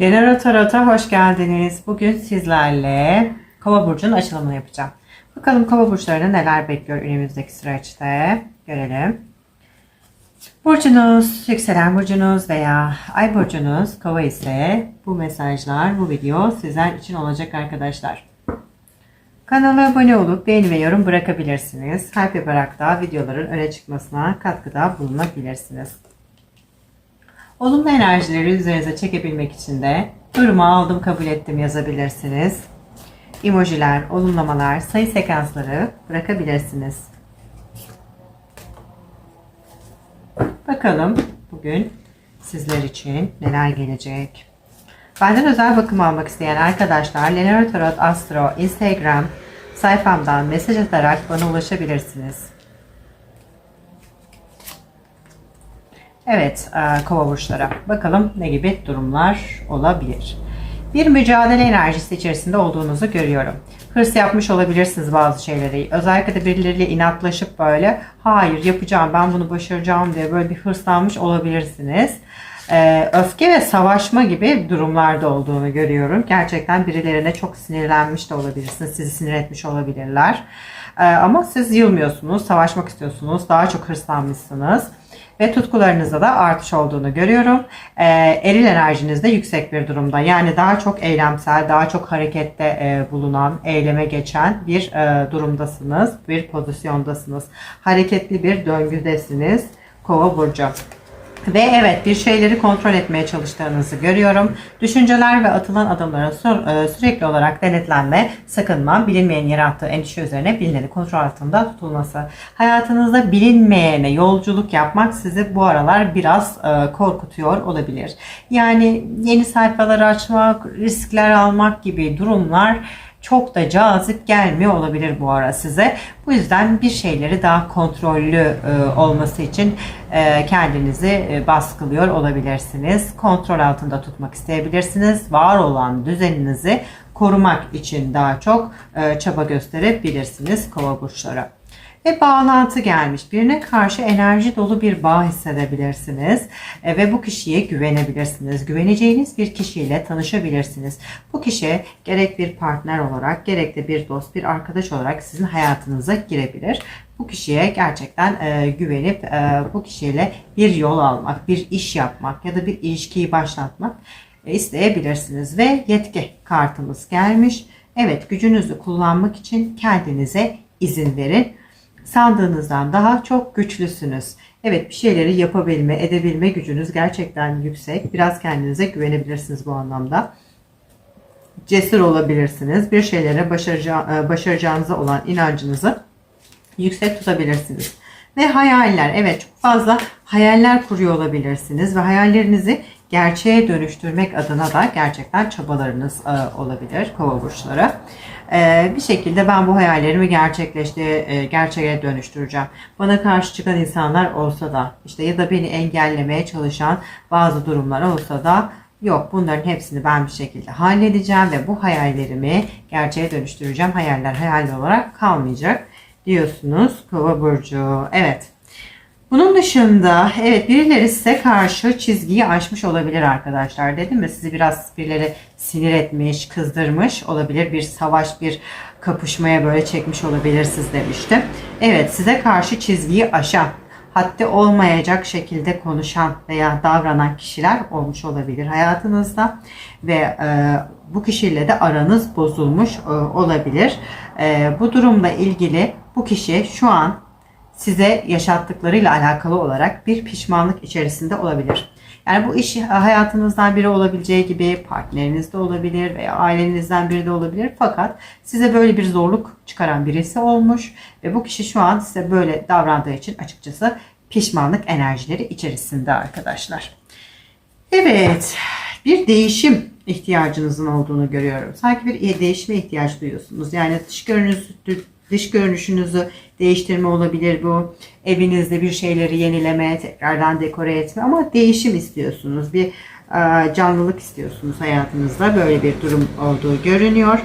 Lenora Tarot'a hoş geldiniz. Bugün sizlerle Kova burcunun açılımını yapacağım. Bakalım Kova burçlarını neler bekliyor önümüzdeki süreçte. Görelim. Burcunuz, yükselen burcunuz veya ay burcunuz Kova ise bu mesajlar, bu video sizler için olacak arkadaşlar. Kanala abone olup beğeni ve yorum bırakabilirsiniz. Kalp yaparak da videoların öne çıkmasına katkıda bulunabilirsiniz. Olumlu enerjileri üzerinize çekebilmek için de durumu aldım kabul ettim yazabilirsiniz. Emojiler, olumlamalar, sayı sekansları bırakabilirsiniz. Bakalım bugün sizler için neler gelecek. Benden özel bakım almak isteyen arkadaşlar Lenora Tarot Astro Instagram sayfamdan mesaj atarak bana ulaşabilirsiniz. Evet, e, kova burçlara. Bakalım ne gibi durumlar olabilir. Bir mücadele enerjisi içerisinde olduğunuzu görüyorum. Hırs yapmış olabilirsiniz bazı şeyleri. Özellikle de birileriyle inatlaşıp böyle hayır yapacağım ben bunu başaracağım diye böyle bir hırslanmış olabilirsiniz. E, öfke ve savaşma gibi durumlarda olduğunu görüyorum. Gerçekten birilerine çok sinirlenmiş de olabilirsiniz. Sizi sinir etmiş olabilirler. E, ama siz yılmıyorsunuz, savaşmak istiyorsunuz, daha çok hırslanmışsınız ve tutkularınızda da artış olduğunu görüyorum. E, eril enerjiniz de yüksek bir durumda. Yani daha çok eylemsel, daha çok harekette e, bulunan, eyleme geçen bir e, durumdasınız, bir pozisyondasınız. Hareketli bir döngüdesiniz. Kova burcu. Ve evet bir şeyleri kontrol etmeye çalıştığınızı görüyorum. Düşünceler ve atılan adımların e, sürekli olarak denetlenme, sakınma, bilinmeyen yarattığı endişe üzerine bilineni kontrol altında tutulması. Hayatınızda bilinmeyene yolculuk yapmak sizi bu aralar biraz e, korkutuyor olabilir. Yani yeni sayfalar açmak, riskler almak gibi durumlar çok da cazip gelmiyor olabilir bu ara size. Bu yüzden bir şeyleri daha kontrollü e, olması için e, kendinizi e, baskılıyor olabilirsiniz. Kontrol altında tutmak isteyebilirsiniz. Var olan düzeninizi korumak için daha çok e, çaba gösterebilirsiniz kova burçları ve bağlantı gelmiş. Birine karşı enerji dolu bir bağ hissedebilirsiniz E, ve bu kişiye güvenebilirsiniz. Güveneceğiniz bir kişiyle tanışabilirsiniz. Bu kişi gerek bir partner olarak gerek de bir dost, bir arkadaş olarak sizin hayatınıza girebilir. Bu kişiye gerçekten e, güvenip e, bu kişiyle bir yol almak, bir iş yapmak ya da bir ilişkiyi başlatmak e, isteyebilirsiniz. Ve yetki kartımız gelmiş. Evet gücünüzü kullanmak için kendinize izin verin sandığınızdan daha çok güçlüsünüz. Evet bir şeyleri yapabilme, edebilme gücünüz gerçekten yüksek. Biraz kendinize güvenebilirsiniz bu anlamda. Cesur olabilirsiniz. Bir şeylere başaracağı, başaracağınıza olan inancınızı yüksek tutabilirsiniz. Ve hayaller. Evet çok fazla hayaller kuruyor olabilirsiniz ve hayallerinizi gerçeğe dönüştürmek adına da gerçekten çabalarınız e, olabilir kova burçları. E, bir şekilde ben bu hayallerimi gerçekleşti, e, gerçeğe dönüştüreceğim. Bana karşı çıkan insanlar olsa da işte ya da beni engellemeye çalışan bazı durumlar olsa da Yok bunların hepsini ben bir şekilde halledeceğim ve bu hayallerimi gerçeğe dönüştüreceğim. Hayaller hayal olarak kalmayacak diyorsunuz Kova burcu. Evet. Bunun dışında evet birileri size karşı çizgiyi aşmış olabilir arkadaşlar. Dedim mi sizi biraz birileri sinir etmiş, kızdırmış olabilir. Bir savaş, bir kapışmaya böyle çekmiş olabilir siz demiştim. Evet size karşı çizgiyi aşan, haddi olmayacak şekilde konuşan veya davranan kişiler olmuş olabilir hayatınızda ve e, bu kişiyle de aranız bozulmuş e, olabilir. E, bu durumla ilgili bu kişi şu an size yaşattıklarıyla alakalı olarak bir pişmanlık içerisinde olabilir. Yani bu iş hayatınızdan biri olabileceği gibi partneriniz de olabilir veya ailenizden biri de olabilir. Fakat size böyle bir zorluk çıkaran birisi olmuş ve bu kişi şu an size böyle davrandığı için açıkçası pişmanlık enerjileri içerisinde arkadaşlar. Evet, bir değişim ihtiyacınızın olduğunu görüyorum. Sanki bir değişime ihtiyaç duyuyorsunuz. Yani dış görünüş, dış görünüşünüzü değiştirme olabilir bu. Evinizde bir şeyleri yenileme, tekrardan dekore etme ama değişim istiyorsunuz. Bir e, canlılık istiyorsunuz hayatınızda. Böyle bir durum olduğu görünüyor.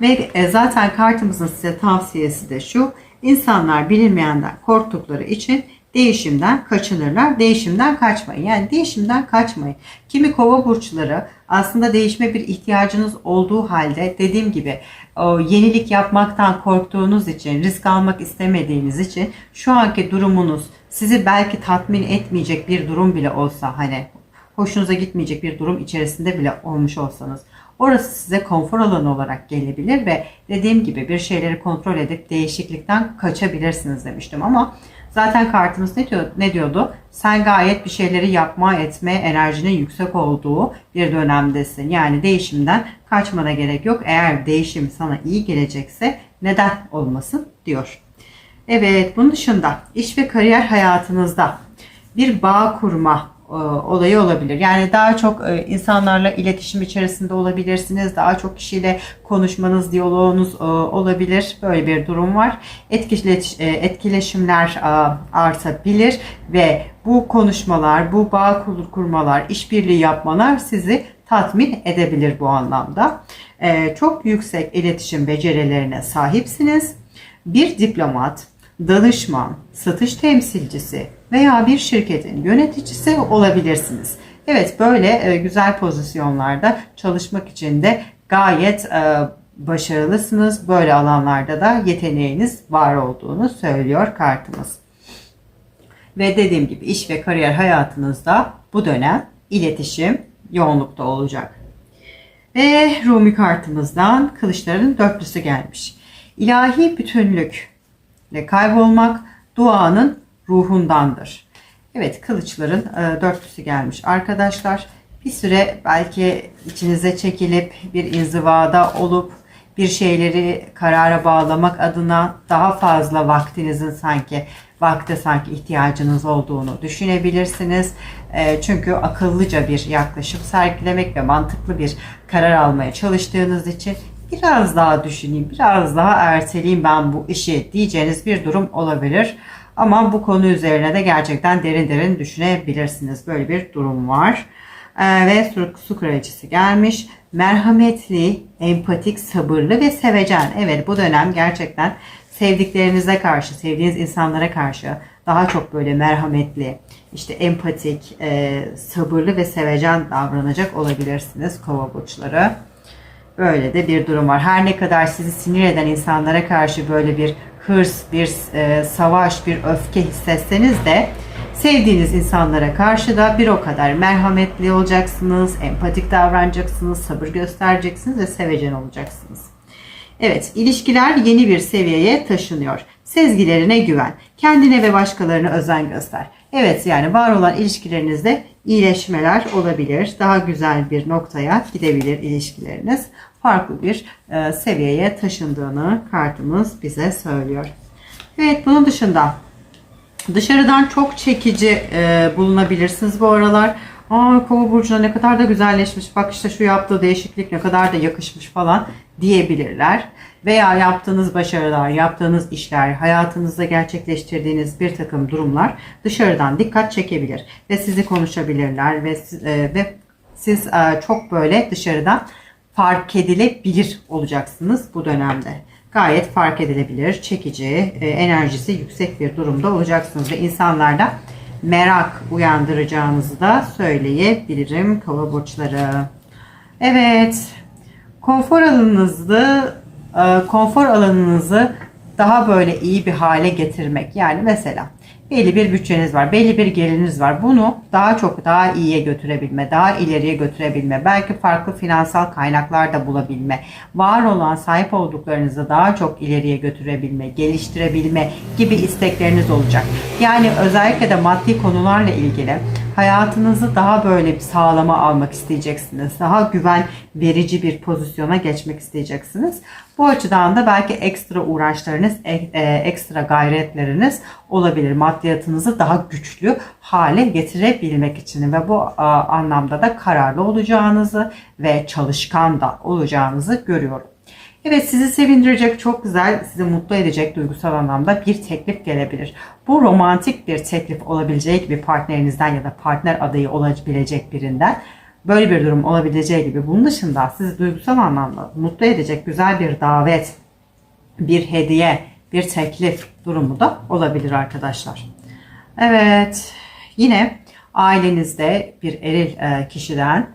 Ve e, zaten kartımızın size tavsiyesi de şu. İnsanlar bilinmeyenden korktukları için değişimden kaçınırlar. Değişimden kaçmayın. Yani değişimden kaçmayın. Kimi kova burçları aslında değişme bir ihtiyacınız olduğu halde dediğim gibi yenilik yapmaktan korktuğunuz için, risk almak istemediğiniz için şu anki durumunuz sizi belki tatmin etmeyecek bir durum bile olsa hani hoşunuza gitmeyecek bir durum içerisinde bile olmuş olsanız orası size konfor alanı olarak gelebilir ve dediğim gibi bir şeyleri kontrol edip değişiklikten kaçabilirsiniz demiştim ama zaten kartımız ne, diyor, ne diyordu? Sen gayet bir şeyleri yapma etme enerjinin yüksek olduğu bir dönemdesin. Yani değişimden kaçmana gerek yok. Eğer değişim sana iyi gelecekse neden olmasın diyor. Evet bunun dışında iş ve kariyer hayatınızda bir bağ kurma olayı olabilir. Yani daha çok e, insanlarla iletişim içerisinde olabilirsiniz. Daha çok kişiyle konuşmanız, diyaloğunuz e, olabilir. Böyle bir durum var. Etkileş, etkileşimler artabilir ve bu konuşmalar, bu bağ kurmalar, işbirliği yapmalar sizi tatmin edebilir bu anlamda. Çok yüksek iletişim becerilerine sahipsiniz. Bir diplomat, danışman, satış temsilcisi veya bir şirketin yöneticisi olabilirsiniz. Evet böyle e, güzel pozisyonlarda çalışmak için de gayet e, başarılısınız. Böyle alanlarda da yeteneğiniz var olduğunu söylüyor kartımız. Ve dediğim gibi iş ve kariyer hayatınızda bu dönem iletişim yoğunlukta olacak. Ve Rumi kartımızdan kılıçların dörtlüsü gelmiş. İlahi bütünlük ile kaybolmak duanın ruhundandır. Evet kılıçların e, dörtlüsü gelmiş arkadaşlar. Bir süre belki içinize çekilip bir inzivada olup bir şeyleri karara bağlamak adına daha fazla vaktinizin sanki vakte sanki ihtiyacınız olduğunu düşünebilirsiniz. E, çünkü akıllıca bir yaklaşım sergilemek ve mantıklı bir karar almaya çalıştığınız için biraz daha düşüneyim, biraz daha erteleyeyim ben bu işi diyeceğiniz bir durum olabilir. Ama bu konu üzerine de gerçekten derin derin düşünebilirsiniz. Böyle bir durum var. Ee, ve su, su kraliçesi gelmiş. Merhametli, empatik, sabırlı ve sevecen. Evet bu dönem gerçekten sevdiklerinize karşı, sevdiğiniz insanlara karşı daha çok böyle merhametli, işte empatik, e, sabırlı ve sevecen davranacak olabilirsiniz kova burçları. Böyle de bir durum var. Her ne kadar sizi sinir eden insanlara karşı böyle bir hırs, bir e, savaş, bir öfke hissetseniz de sevdiğiniz insanlara karşı da bir o kadar merhametli olacaksınız, empatik davranacaksınız, sabır göstereceksiniz ve sevecen olacaksınız. Evet, ilişkiler yeni bir seviyeye taşınıyor. Sezgilerine güven. Kendine ve başkalarına özen göster. Evet yani var olan ilişkilerinizde iyileşmeler olabilir. Daha güzel bir noktaya gidebilir ilişkileriniz. Farklı bir e, seviyeye taşındığını kartımız bize söylüyor. Evet bunun dışında dışarıdan çok çekici e, bulunabilirsiniz bu aralar. Aa kova burcuna ne kadar da güzelleşmiş. Bak işte şu yaptığı değişiklik ne kadar da yakışmış falan diyebilirler. Veya yaptığınız başarılar, yaptığınız işler, hayatınızda gerçekleştirdiğiniz bir takım durumlar dışarıdan dikkat çekebilir ve sizi konuşabilirler ve e, ve siz e, çok böyle dışarıdan fark edilebilir olacaksınız bu dönemde. Gayet fark edilebilir, çekici, e, enerjisi yüksek bir durumda olacaksınız ve insanlarda merak uyandıracağınızı da söyleyebilirim kova burçları. Evet, konfor alanınızı konfor alanınızı daha böyle iyi bir hale getirmek. Yani mesela belli bir bütçeniz var, belli bir geliriniz var. Bunu daha çok daha iyiye götürebilme, daha ileriye götürebilme, belki farklı finansal kaynaklar da bulabilme, var olan sahip olduklarınızı daha çok ileriye götürebilme, geliştirebilme gibi istekleriniz olacak. Yani özellikle de maddi konularla ilgili hayatınızı daha böyle bir sağlama almak isteyeceksiniz. Daha güven verici bir pozisyona geçmek isteyeceksiniz. Bu açıdan da belki ekstra uğraşlarınız, e, e, ekstra gayretleriniz olabilir. Maddiyatınızı daha güçlü hale getirebilmek için ve bu anlamda da kararlı olacağınızı ve çalışkan da olacağınızı görüyorum. Evet sizi sevindirecek çok güzel, sizi mutlu edecek duygusal anlamda bir teklif gelebilir. Bu romantik bir teklif olabileceği gibi partnerinizden ya da partner adayı olabilecek birinden böyle bir durum olabileceği gibi bunun dışında sizi duygusal anlamda mutlu edecek güzel bir davet, bir hediye, bir teklif durumu da olabilir arkadaşlar. Evet. Yine ailenizde bir eril e, kişiden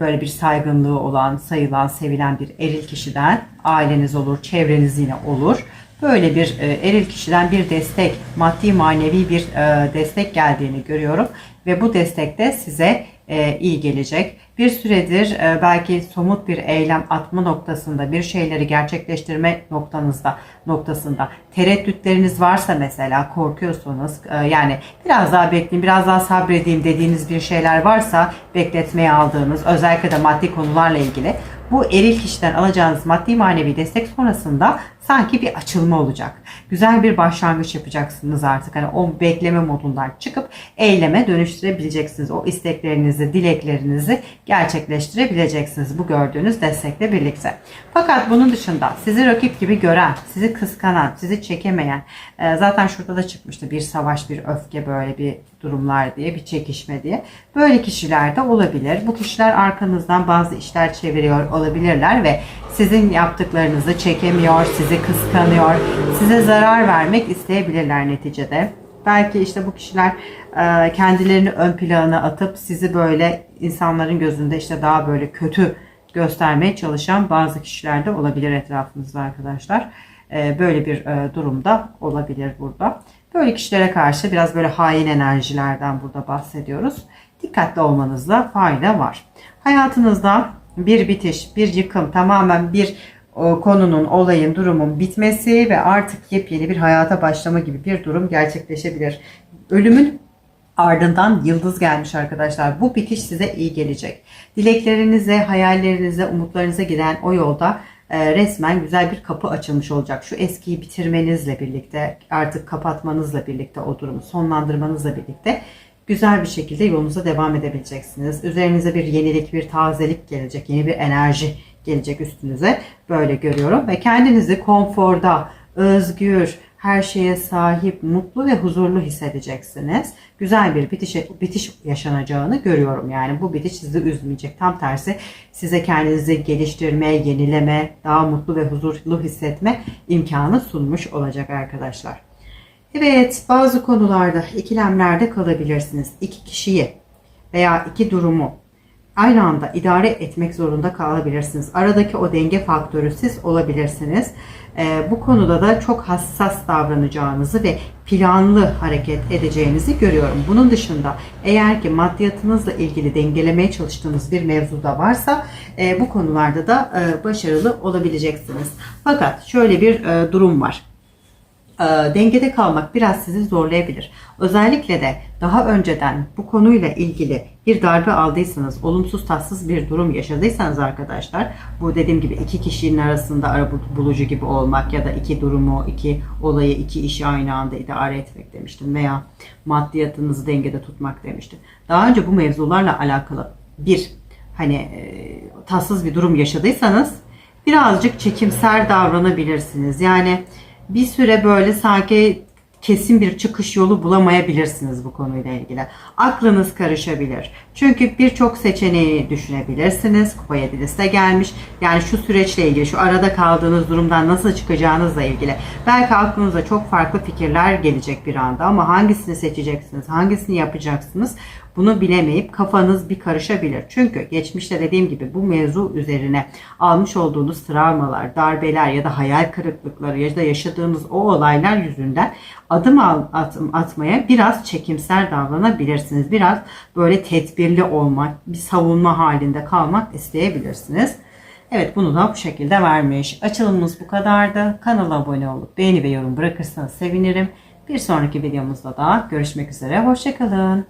böyle bir saygınlığı olan, sayılan, sevilen bir eril kişiden aileniz olur, çevreniz yine olur. Böyle bir e, eril kişiden bir destek, maddi manevi bir e, destek geldiğini görüyorum ve bu destek de size iyi gelecek. Bir süredir e, belki somut bir eylem atma noktasında, bir şeyleri gerçekleştirme noktanızda noktasında tereddütleriniz varsa mesela korkuyorsunuz e, yani biraz daha bekleyin, biraz daha sabredeyim dediğiniz bir şeyler varsa bekletmeye aldığınız özellikle de maddi konularla ilgili bu eril kişiden alacağınız maddi manevi destek sonrasında sanki bir açılma olacak. Güzel bir başlangıç yapacaksınız artık. Hani o bekleme modundan çıkıp eyleme dönüştürebileceksiniz. O isteklerinizi, dileklerinizi gerçekleştirebileceksiniz bu gördüğünüz destekle birlikte. Fakat bunun dışında sizi rakip gibi gören, sizi kıskanan, sizi çekemeyen, e, zaten şurada da çıkmıştı bir savaş, bir öfke böyle bir durumlar diye, bir çekişme diye. Böyle kişiler de olabilir. Bu kişiler arkanızdan bazı işler çeviriyor olabilirler ve sizin yaptıklarınızı çekemiyor, sizi kıskanıyor, size zarar vermek isteyebilirler neticede. Belki işte bu kişiler e, kendilerini ön plana atıp sizi böyle insanların gözünde işte daha böyle kötü göstermeye çalışan bazı kişiler de olabilir etrafınızda arkadaşlar. E, Böyle bir e, durumda olabilir burada. Böyle kişilere karşı biraz böyle hain enerjilerden burada bahsediyoruz. Dikkatli olmanızda fayda var. Hayatınızda bir bitiş, bir yıkım, tamamen bir konunun, olayın, durumun bitmesi ve artık yepyeni bir hayata başlama gibi bir durum gerçekleşebilir. Ölümün ardından yıldız gelmiş arkadaşlar. Bu bitiş size iyi gelecek. Dileklerinize, hayallerinize, umutlarınıza giden o yolda e, resmen güzel bir kapı açılmış olacak. Şu eskiyi bitirmenizle birlikte, artık kapatmanızla birlikte o durumu sonlandırmanızla birlikte güzel bir şekilde yolunuza devam edebileceksiniz. Üzerinize bir yenilik, bir tazelik gelecek, yeni bir enerji gelecek üstünüze. Böyle görüyorum ve kendinizi konforda, özgür, her şeye sahip, mutlu ve huzurlu hissedeceksiniz. Güzel bir bitiş, bitiş yaşanacağını görüyorum. Yani bu bitiş sizi üzmeyecek. Tam tersi size kendinizi geliştirme, yenileme, daha mutlu ve huzurlu hissetme imkanı sunmuş olacak arkadaşlar. Evet, bazı konularda ikilemlerde kalabilirsiniz. İki kişiyi veya iki durumu aynı anda idare etmek zorunda kalabilirsiniz. Aradaki o denge faktörü siz olabilirsiniz. Ee, bu konuda da çok hassas davranacağınızı ve planlı hareket edeceğinizi görüyorum. Bunun dışında eğer ki maddiyatınızla ilgili dengelemeye çalıştığınız bir mevzuda varsa e, bu konularda da e, başarılı olabileceksiniz. Fakat şöyle bir e, durum var e, dengede kalmak biraz sizi zorlayabilir. Özellikle de daha önceden bu konuyla ilgili bir darbe aldıysanız, olumsuz tatsız bir durum yaşadıysanız arkadaşlar, bu dediğim gibi iki kişinin arasında ara bulucu gibi olmak ya da iki durumu, iki olayı, iki işi aynı anda idare etmek demiştim veya maddiyatınızı dengede tutmak demiştim. Daha önce bu mevzularla alakalı bir hani e, tatsız bir durum yaşadıysanız birazcık çekimser davranabilirsiniz. Yani bir süre böyle sanki kesin bir çıkış yolu bulamayabilirsiniz bu konuyla ilgili. Aklınız karışabilir. Çünkü birçok seçeneği düşünebilirsiniz. Kupa yedilisi de gelmiş. Yani şu süreçle ilgili, şu arada kaldığınız durumdan nasıl çıkacağınızla ilgili. Belki aklınıza çok farklı fikirler gelecek bir anda ama hangisini seçeceksiniz, hangisini yapacaksınız bunu bilemeyip kafanız bir karışabilir. Çünkü geçmişte dediğim gibi bu mevzu üzerine almış olduğunuz travmalar, darbeler ya da hayal kırıklıkları ya da yaşadığınız o olaylar yüzünden adım at, atmaya biraz çekimser davranabilirsiniz. Biraz böyle tedbirli olmak, bir savunma halinde kalmak isteyebilirsiniz. Evet bunu da bu şekilde vermiş. Açılımımız bu kadardı. Kanala abone olup beğeni ve yorum bırakırsanız sevinirim. Bir sonraki videomuzda da görüşmek üzere. Hoşçakalın.